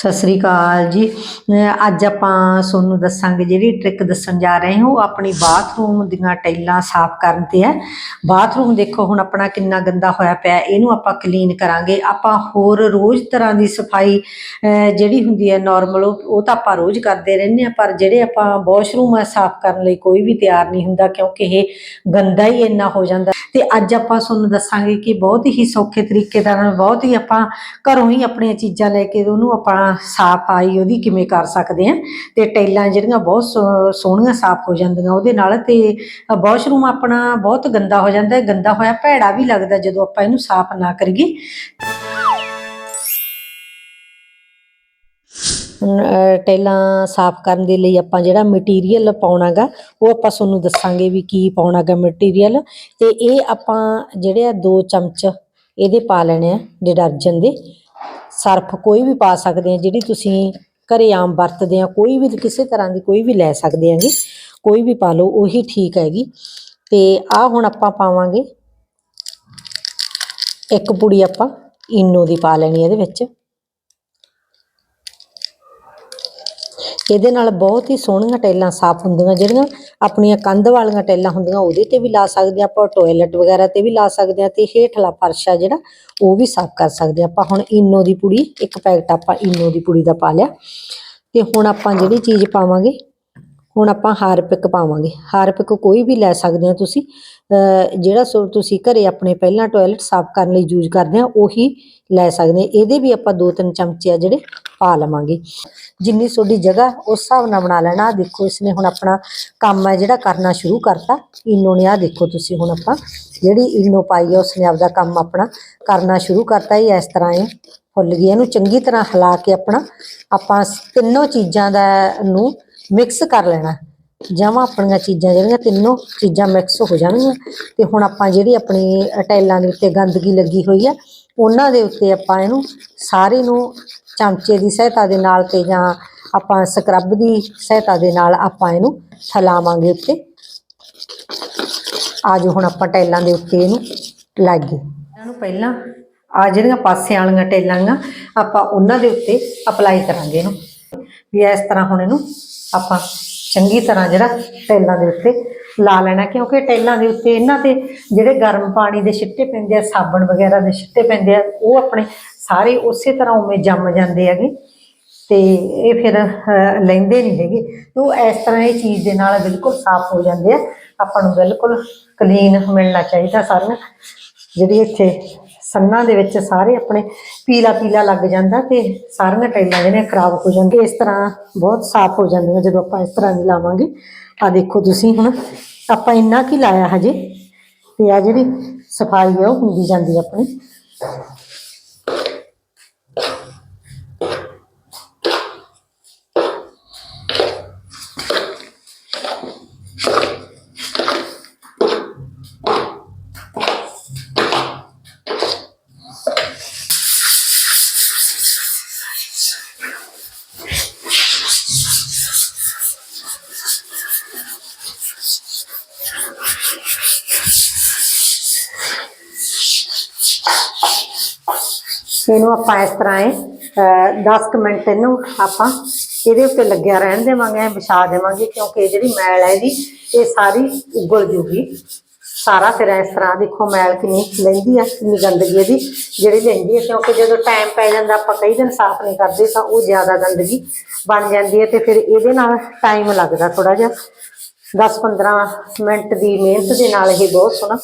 ਸਤਿ ਸ੍ਰੀ ਅਕਾਲ ਜੀ। ਅੱਜ ਆਪਾਂ ਤੁਹਾਨੂੰ ਦੱਸਾਂਗੇ ਜਿਹੜੀ ਟ੍ਰਿਕ ਦੱਸਣ ਜਾ ਰਹੇ ਹਾਂ, ਉਹ ਆਪਣੀ ਬਾਥਰੂਮ ਦੀਆਂ ਟਾਈਲਾਂ ਸਾਫ਼ ਕਰਨ ਤੇ ਹੈ। ਬਾਥਰੂਮ ਦੇਖੋ, ਹੁਣ ਆਪਣਾ ਕਿੰਨਾ ਗੰਦਾ ਹੋਇਆ ਪਿਆ, ਇਹਨੂੰ ਆਪਾਂ ਕਲੀਨ ਕਰਾਂਗੇ। ਆਪਾਂ ਹੋਰ ਰੋਜ਼ ਤਰ੍ਹਾਂ ਦੀ ਸਫ਼ਾਈ ਜਿਹੜੀ ਹੁੰਦੀ ਹੈ ਨਾਰਮਲ ਉਹ ਤਾਂ ਆਪਾਂ ਰੋਜ਼ ਕਰਦੇ ਰਹਿੰਦੇ ਆ ਪਰ ਜਿਹੜੇ ਆਪਾਂ ਵਾਸ਼ਰੂਮ ਆ ਸਾਫ਼ ਕਰਨ ਲਈ ਕੋਈ ਵੀ ਤਿਆਰ ਨਹੀਂ ਹੁੰਦਾ, ਕਿਉਂਕਿ ਇਹ ਗੰਦਾ ਹੀ ਇੰਨਾ ਹੋ ਜਾਂਦਾ। ਤੇ ਅੱਜ ਆਪਾਂ ਤੁਹਾਨੂੰ ਦੱਸਾਂਗੇ ਕਿ ਬਹੁਤ ਹੀ ਸੌਖੇ ਤਰੀਕੇ ਦੇ ਨਾਲ, ਬਹੁਤ ਹੀ ਆਪਾਂ ਘਰੋਂ ਹੀ ਆਪਣੀਆਂ ਚੀਜ਼ਾਂ ਲੈ ਕੇ ਉਹਨੂੰ ਆਪਾਂ ਸਾਫਾਈ ਉਹਦੀ ਕਿਵੇਂ ਕਰ ਸਕਦੇ ਆ। ਤੇ ਟੈਲਾਂ ਜਿਹੜੀਆਂ ਬਹੁਤ ਸੋਹਣੀਆਂ ਸਾਫ਼ ਹੋ ਜਾਂਦੀਆਂ ਉਹਦੇ ਨਾਲ ਤੇ ਵਾਸ਼ਰੂਮ ਆਪਣਾ ਬਹੁਤ ਗੰਦਾ ਹੋ ਜਾਂਦਾ ਹੈ। ਗੰਦਾ ਹੋਇਆ ਭੈੜਾ ਵੀ ਲੱਗਦਾ ਜਦੋਂ ਆਪਾਂ ਇਹਨੂੰ ਸਾਫ਼ ਨਾ ਕਰੀਏ। ਅਹ, ਟੈਲਾਂ ਸਾਫ਼ ਕਰਨ ਦੇ ਲਈ ਆਪਾਂ ਜਿਹੜਾ ਮਟੀਰੀਅਲ ਪਾਉਣਾਗਾ ਉਹ ਆਪਾਂ ਤੁਹਾਨੂੰ ਦੱਸਾਂਗੇ ਵੀ ਕੀ ਪਾਉਣਾਗਾ ਮਟੀਰੀਅਲ। ਤੇ ਇਹ ਆਪਾਂ ਜਿਹੜੇ ਆ ਦੋ ਚਮਚ ਇਹਦੇ ਪਾ ਲੈਣੇ ਆ ਡਿਟਰਜੈਂਟ ਦੇ। ਸਰਫ ਕੋਈ ਵੀ ਪਾ ਸਕਦੇ ਆ, ਜਿਹੜੀ ਤੁਸੀਂ ਘਰੇ ਆਮ ਵਰਤਦੇ ਆ, ਕੋਈ ਵੀ ਕਿਸੇ ਤਰ੍ਹਾਂ ਦੀ ਕੋਈ ਵੀ ਲੈ ਸਕਦੇ ਆਂਗੇ, ਕੋਈ ਵੀ ਪਾ ਲਓ, ਉਹੀ ਠੀਕ ਹੈਗੀ। ਤੇ ਆ ਹੁਣ ਆਪਾਂ ਪਾਵਾਂਗੇ, ਇੱਕ ਪੁੜੀ ਆਪਾਂ ਇਨੋ ਦੀ ਪਾ ਲੈਣੀ ਇਹਦੇ ਵਿੱਚ। ਇਹਦੇ ਨਾਲ ਬਹੁਤ ਹੀ ਸੋਹਣੀਆਂ ਟੈਲਾਂ ਸਾਫ਼ ਹੁੰਦੀਆਂ, ਜਿਹੜੀਆਂ ਆਪਣੀਆਂ ਕੰਧ ਵਾਲੀਆਂ ਟੈਲਾਂ ਹੁੰਦੀਆਂ, ਉਹਦੇ ਤੇ ਵੀ ਲਾ ਸਕਦੇ ਹਾਂ ਆਪਾਂ ਟਾਇਲਟ ਵਗੈਰਾ ਤੇ ਵੀ ਲਾ ਸਕਦੇ ਹਾਂ ਤੇ ਹੇਠਲਾ ਫਰਸ਼ ਆ ਜਿਹੜਾ, ਉਹ ਵੀ ਸਾਫ਼ ਕਰ ਸਕਦੇ ਹਾਂ ਆਪਾਂ। ਹੁਣ ਇਨੋ ਦੀ ਪੁੜੀ, ਇੱਕ ਪੈਕਟ ਆਪਾਂ ਇਨੋ ਦੀ ਪੁੜੀ ਦਾ ਪਾ ਲਿਆ। ਤੇ ਹੁਣ ਆਪਾਂ ਜਿਹੜੀ ਚੀਜ਼ ਪਾਵਾਂਗੇ, ਹੁਣ ਆਪਾਂ ਹਾਰਪਿਕ ਪਾਵਾਂਗੇ। ਹਾਰਪਿਕ ਕੋਈ ਵੀ ਲੈ ਸਕਦੇ ਹੋ ਤੁਸੀਂ, ਅਹ ਜਿਹੜਾ ਸੋ ਤੁਸੀਂ ਘਰੇ ਆਪਣੇ ਪਹਿਲਾਂ ਟਾਇਲਟ ਸਾਫ਼ ਕਰਨ ਲਈ ਯੂਜ਼ ਕਰਦੇ ਆ, ਉਹੀ ਲੈ ਸਕਦੇ ਆ ਇਹਦੇ ਵੀ ਆਪਾਂ ਦੋ ਤਿੰਨ ਚਮਚੇ ਆ ਜਿਹੜੇ ਪਾ ਲਵਾਂਗੇ। ਜਿੰਨੀ ਤੁਹਾਡੀ ਜਗ੍ਹਾ ਉਸ ਹਿਸਾਬ ਨਾਲ ਬਣਾ ਲੈਣਾ। ਆਹ ਦੇਖੋ, ਇਸਨੇ ਹੁਣ ਆਪਣਾ ਕੰਮ ਹੈ ਜਿਹੜਾ ਕਰਨਾ ਸ਼ੁਰੂ ਕਰਤਾ। ਇਨੋ ਨੇ ਆ ਦੇਖੋ ਤੁਸੀਂ ਹੁਣ ਆਪਾਂ ਜਿਹੜੀ ਇਨੋ ਪਾਈ ਹੈ, ਉਸਨੇ ਆਪਦਾ ਕੰਮ ਆਪਣਾ ਕਰਨਾ ਸ਼ੁਰੂ ਕਰਤਾ ਇਹ ਇਸ ਤਰ੍ਹਾਂ ਇਹ ਫੁੱਲ ਗਈ। ਇਹਨੂੰ ਚੰਗੀ ਤਰ੍ਹਾਂ ਹਿਲਾ ਕੇ ਆਪਣਾ ਆਪਾਂ ਤਿੰਨੋਂ ਚੀਜ਼ਾਂ ਦਾ ਨੂੰ ਮਿਕਸ ਕਰ ਲੈਣਾ। ਜਮਾਂ ਆਪਣੀਆਂ ਚੀਜ਼ਾਂ ਜਿਹੜੀਆਂ ਤਿੰਨੋਂ ਚੀਜ਼ਾਂ ਮਿਕਸ ਹੋ ਜਾਣਗੀਆਂ। ਤੇ ਹੁਣ ਆਪਾਂ ਜਿਹੜੀ ਆਪਣੀ ਟਾਈਲਾਂ ਦੇ ਉੱਤੇ ਗੰਦਗੀ ਲੱਗੀ ਹੋਈ ਆ ਉਹਨਾਂ ਦੇ ਉੱਤੇ ਆਪਾਂ ਇਹਨੂੰ ਸਾਰੇ ਨੂੰ ਚਮਚੇ ਦੀ ਸਹਾਇਤਾ ਦੇ ਨਾਲ ਤੇ ਜਾਂ ਆਪਾਂ ਸਕਰਬ ਦੀ ਸਹਾਇਤਾ ਦੇ ਨਾਲ ਆਪਾਂ ਇਹਨੂੰ ਫੈਲਾਵਾਂਗੇ ਉੱਤੇ। ਅੱਜ ਹੁਣ ਆਪਾਂ ਟਾਈਲਾਂ ਦੇ ਉੱਤੇ ਇਹਨੂੰ ਲਾਈਏ। ਇਹਨਾਂ ਨੂੰ ਪਹਿਲਾਂ ਆ ਜਿਹੜੀਆਂ ਪਾਸੇ ਵਾਲੀਆਂ ਟਾਈਲਾਂ ਆਂ, ਆਪਾਂ ਉਹਨਾਂ ਦੇ ਉੱਤੇ ਅਪਲਾਈ ਕਰਾਂਗੇ ਇਹਨੂੰ। ਵੀ ਇਸ ਤਰ੍ਹਾਂ ਹੁਣ ਇਹਨੂੰ ਆਪਾਂ ਚੰਗੀ ਤਰ੍ਹਾਂ ਜਿਹੜਾ ਟਾਈਲਾਂ ਦੇ ਉੱਤੇ ਲਾ ਲੈਣਾ, ਕਿਉਂਕਿ ਟਾਈਲਾਂ ਦੇ ਉੱਤੇ ਇਹਨਾਂ ਤੇ ਜਿਹੜੇ ਗਰਮ ਪਾਣੀ ਦੇ ਛਿੱਟੇ ਪੈਂਦੇ ਆ, ਸਾਬਣ ਵਗੈਰਾ ਦੇ ਛਿੱਟੇ ਪੈਂਦੇ ਆ, ਉਹ ਆਪਣੇ ਸਾਰੇ ਉਸੇ ਤਰ੍ਹਾਂ ਉਵੇਂ ਜੰਮ ਜਾਂਦੇ ਹੈਗੇ। ਤੇ ਇਹ ਫਿਰ ਲੈਂਦੇ ਨਹੀਂ ਹੈਗੇ। ਤੇ ਉਹ ਇਸ ਤਰ੍ਹਾਂ ਇਹ ਚੀਜ਼ ਦੇ ਨਾਲ ਬਿਲਕੁਲ ਸਾਫ਼ ਹੋ ਜਾਂਦੇ ਆ। ਆਪਾਂ ਨੂੰ ਬਿਲਕੁਲ ਕਲੀਨ ਮਿਲਣਾ ਚਾਹੀਦਾ ਸਾਰੀਆਂ ਜਿਹੜੀ ਇੱਥੇ ਸੰਨਾਂ ਦੇ ਵਿੱਚ ਸਾਰੇ ਆਪਣੇ ਪੀਲਾ ਪੀਲਾ ਲੱਗ ਜਾਂਦਾ ਤੇ ਸਾਰੀਆਂ ਟਾਈਲਾਂ ਜਿਹੜੀਆਂ ਖਰਾਬ ਹੋ ਜਾਂਦੀਆਂ, ਇਸ ਤਰ੍ਹਾਂ ਬਹੁਤ ਸਾਫ਼ ਹੋ ਜਾਂਦੀਆਂ ਜਦੋਂ ਆਪਾਂ ਇਸ ਤਰ੍ਹਾਂ ਦੀ ਲਾਵਾਂਗੇ। ਆ ਦੇਖੋ ਤੁਸੀਂ ਹੁਣ, ਆਪਾਂ ਇੰਨਾ ਕੀ ਲਾਇਆ ਹਜੇ? ਤੇ ਆ ਜਿਹੜੀ ਸਫ਼ਾਈ ਆ, ਉਹ ਹੁੰਦੀ ਜਾਂਦੀ ਆਪਣੀ। ਇਹਨੂੰ ਆਪਾਂ ਇਸ ਤਰ੍ਹਾਂ ਹੈ 10 ਕੁ ਮਿੰਟ ਇਹਨੂੰ ਆਪਾਂ ਇਹਦੇ ਉੱਤੇ ਲੱਗਿਆ ਰਹਿਣ ਦੇਵਾਂਗੇ ਵਿਛਾ ਦੇਵਾਂਗੇ, ਕਿਉਂਕਿ ਜਿਹੜੀ ਮੈਲ ਹੈ ਇਹਦੀ ਇਹ ਸਾਰੀ ਉਗਲ ਜੂਗੀ। ਸਾਰਾ ਫਿਰ ਇਸ ਤਰ੍ਹਾਂ ਦੇਖੋ ਮੈਲ ਕਿੰਨੀ ਲੈਂਦੀ ਆ, ਕਿੰਨੀ ਗੰਦਗੀ ਇਹਦੀ, ਜਿਹੜੀ ਲੈਂਦੀ ਹੈ ਕਿਉਂਕਿ ਜਦੋਂ ਟਾਈਮ ਪੈ ਜਾਂਦਾ, ਆਪਾਂ ਕਈ ਦਿਨ ਸਾਫ਼ ਨਹੀਂ ਕਰਦੇ, ਤਾਂ ਉਹ ਜ਼ਿਆਦਾ ਗੰਦਗੀ ਬਣ ਜਾਂਦੀ ਹੈ ਤੇ ਫਿਰ ਇਹਦੇ ਨਾਲ ਟਾਈਮ ਲੱਗਦਾ ਥੋੜਾ ਜਿਹਾ। 10-15 ਮਿੰਟ ਦੀ ਮਿਹਨਤ ਦੇ ਨਾਲ ਇਹ ਬਹੁਤ ਸੋਹਣਾ,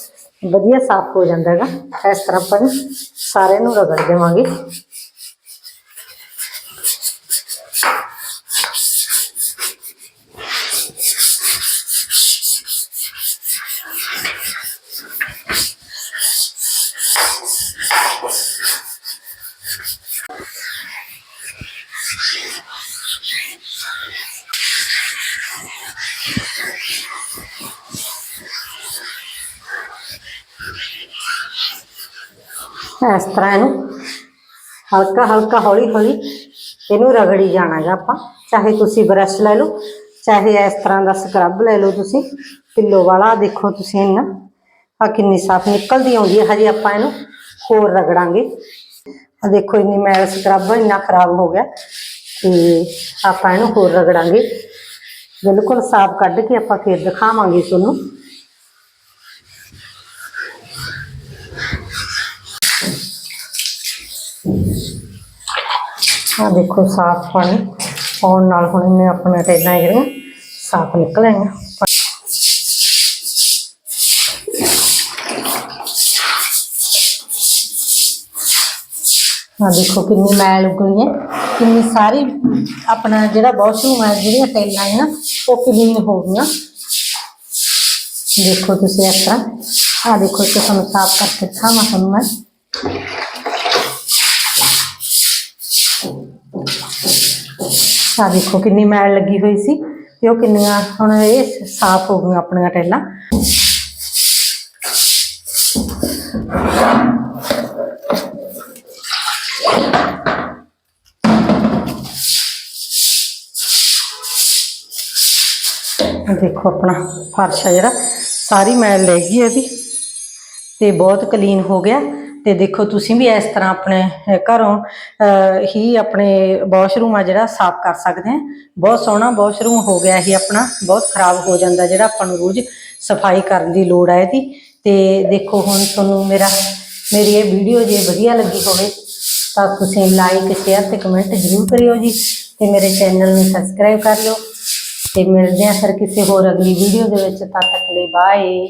ਵਧੀਆ ਸਾਫ਼ ਹੋ ਜਾਂਦਾ ਹੈਗਾ। ਇਸ ਤਰ੍ਹਾਂ ਆਪਾਂ ਇਹਨੂੰ ਸਾਰੇ ਨੂੰ ਰਗੜ ਦੇਵਾਂਗੇ। ਇਸ ਤਰ੍ਹਾਂ ਇਹਨੂੰ ਹਲਕਾ ਹਲਕਾ ਹੌਲੀ ਹੌਲੀ ਇਹਨੂੰ ਰਗੜੀ ਜਾਣਾਗਾ ਆਪਾਂ। ਚਾਹੇ ਤੁਸੀਂ ਬਰਸ਼ ਲੈ ਲਓ, ਚਾਹੇ ਇਸ ਤਰ੍ਹਾਂ ਦਾ ਸਕਰਬ ਲੈ ਲਓ ਤੁਸੀਂ। ਪਿੱਲੋ ਵਾਲਾ ਦੇਖੋ ਤੁਸੀਂ ਇਹਨਾਂ ਆ ਕਿੰਨੀ ਸਾਫ਼ ਨਿਕਲਦੀ ਆਉਂਦੀ ਹੈ, ਹਜੇ ਆਪਾਂ ਇਹਨੂੰ ਹੋਰ ਰਗੜਾਂਗੇ। ਆ ਦੇਖੋ ਇੰਨੀ ਮੈਲ ਸਕਰਬ ਇੰਨਾ ਖਰਾਬ ਹੋ ਗਿਆ ਤੇ ਆਪਾਂ ਇਹਨੂੰ ਹੋਰ ਰਗੜਾਂਗੇ। ਬਿਲਕੁਲ ਸਾਫ਼ ਕੱਢ ਕੇ ਆਪਾਂ ਫਿਰ ਦਿਖਾਵਾਂਗੇ ਤੁਹਾਨੂੰ। ਆ ਦੇਖੋ ਸਾਫ਼ ਪਾਣੀ ਪਾਉਣ ਨਾਲ ਹੁਣ ਇਹਨੇ ਆਪਣਾ ਟੈਲਾਂ ਜਿਹੜੀਆਂ ਸਾਫ਼ ਨਿਕਲ ਆਈਆਂ ਆ ਦੇਖੋ ਕਿੰਨੀ ਮੈਲ ਉਗਲੀ ਹੈ ਕਿੰਨੀ ਸਾਰੀ ਆਪਣਾ ਜਿਹੜਾ ਵਾਸ਼ਰੂਮ ਹੈ ਜਿਹੜੀਆਂ ਟੈਲਾਂ ਹੈ ਨਾ ਉਹ ਕਲੀਨ ਹੋ ਗਈਆਂ ਦੇਖੋ ਤੁਸੀਂ ਇਸ ਤਰ੍ਹਾਂ ਆ ਦੇਖੋ ਕਿ ਤੁਹਾਨੂੰ ਸਾਫ਼ ਕਰਕੇ ਦਿਖਾਵਾਂ ਤੁਹਾਨੂੰ ਮੈਂ ਆ ਦੇਖੋ ਕਿੰਨੀ ਮੈਲ ਲੱਗੀ ਹੋਈ ਸੀ ਤੇ ਉਹ ਕਿੰਨੀਆਂ ਹੁਣ ਇਹ ਸਾਫ਼ ਹੋ ਗਈਆਂ ਆਪਣੀਆਂ ਟੈਲਾਂ। ਦੇਖੋ ਆਪਣਾ ਫਰਸ਼ ਆ ਜਿਹੜਾ, ਸਾਰੀ ਮੈਲ ਲੈ ਗਈ ਇਹਦੀ ਤੇ ਬਹੁਤ ਕਲੀਨ ਹੋ ਗਿਆ। ਤੇ ਦੇਖੋ ਤੁਸੀਂ ਵੀ ਇਸ ਤਰ੍ਹਾਂ ਆਪਣੇ ਘਰੋਂ ਹੀ ਆਪਣੇ ਵਾਸ਼ਰੂਮ ਆ ਜਿਹੜਾ ਸਾਫ਼ ਕਰ ਸਕਦੇ ਆ ਬਹੁਤ ਸੋਹਣਾ ਵਾਸ਼ਰੂਮ ਹੋ ਗਿਆ ਇਹ ਆਪਣਾ, ਬਹੁਤ ਖਰਾਬ ਹੋ ਜਾਂਦਾ ਜਿਹੜਾ ਆਪਾਂ ਨੂੰ ਰੋਜ਼ ਸਫ਼ਾਈ ਕਰਨ ਦੀ ਲੋੜ ਹੈ ਇਹਦੀ। ਤੇ ਦੇਖੋ ਹੁਣ ਤੁਹਾਨੂੰ ਮੇਰਾ, ਮੇਰੀ ਇਹ ਵੀਡੀਓ ਜੇ ਵਧੀਆ ਲੱਗੀ ਹੋਵੇ, ਤਾਂ ਤੁਸੀਂ ਲਾਈਕ ਸ਼ੇਅਰ ਤੇ ਕਮੈਂਟ ਜ਼ਰੂਰ ਕਰਿਓ ਜੀ। ਤੇ ਮੇਰੇ ਚੈਨਲ ਨੂੰ ਸਬਸਕ੍ਰਾਈਬ ਕਰ ਲਿਓ। ਤੇ ਮਿਲਦੇ ਆ ਫਿਰ ਕਿਸੇ ਹੋਰ ਅਗਲੀ ਵੀਡੀਓ ਦੇ ਵਿੱਚ, ਤਦ ਤੱਕ ਲਈ ਬਾਏ